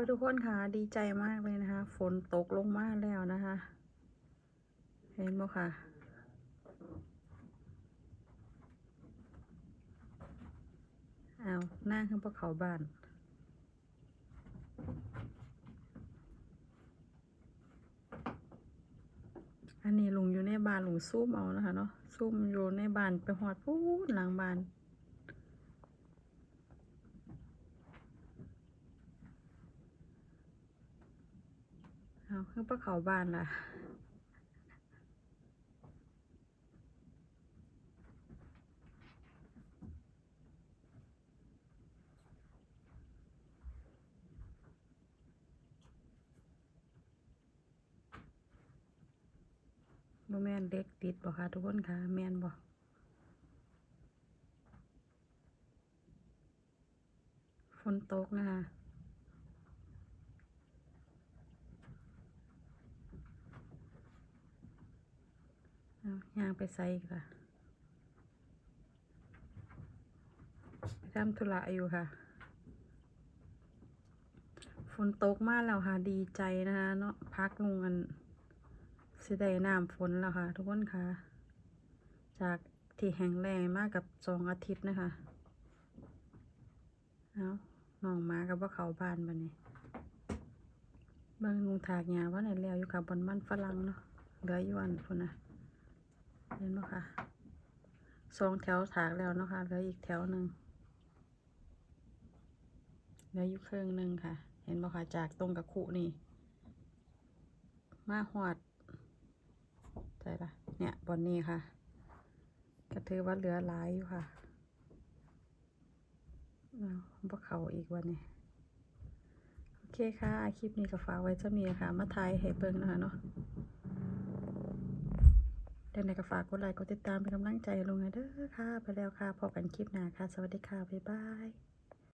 ยทุกคนค่ะดีใจมากเลยนะคะ ฝนตกลงมาแล้วนะคะ เห็นบ่ค่ะอ้าหน้าขึ้นพวกเขาบ้านอันนี้ลุงอยู่ในบ้านลุงซุ่มเอานะคะเนาะซุ่มอยู่ในบ้านไปหอดพูดหลังบ้าน เอาขึ้นพวกเขาบ้านล่ะบ่แม่นเด็กติดบ่คะทุกคนคะแม่นบ่ฝนตกนะคะ เอา ย่างไปใส่อีกล่ะ ไปทำธุระอยู่ค่ะ ฝนตกมากแล้วค่ะ ดีใจนะคะเนาะพักลงกันสิได้น้ำฝนแล้วค่ะ ทุกคนค่ะ จากที่แห้งแล้งมากกับสองอาทิตย์นะคะ เอาน้องมากับว่าเขาบ้านบันนี้บางลุงถากหญ้าว่าไหนแล้วอยู่กับบนมันฝรั่งเนาะเหลืออยู่อันพุ่นนะ เห็นไหมคะสองแถวถากแล้วเนาะค่ะเหลืออีกแถวหนึ่งเหลืออยู่ครึ่งหนึ่งค่ะ เห็นไหมคะจากตรงกับขุนี่ มาหอดใช่ละเนี่ยบอนนี้ค่ะก็ถือว่าเหลือหลายอยู่ค่ะเอาพวกเขาอีกวันนี้โอเคค่ะ คลิปนี้ก็ฝากไว้จะมีค่ะ มาทายให้เบิ่งนะคะเนาะ เดี๋ยวไหนก็ฝากกดไลค์กดติดตามเป็นกำลังใจลงนะเด้อค่ะ ไปแล้วค่ะพบกันคลิปหน้าค่ะ สวัสดีค่ะ บ๊ายบาย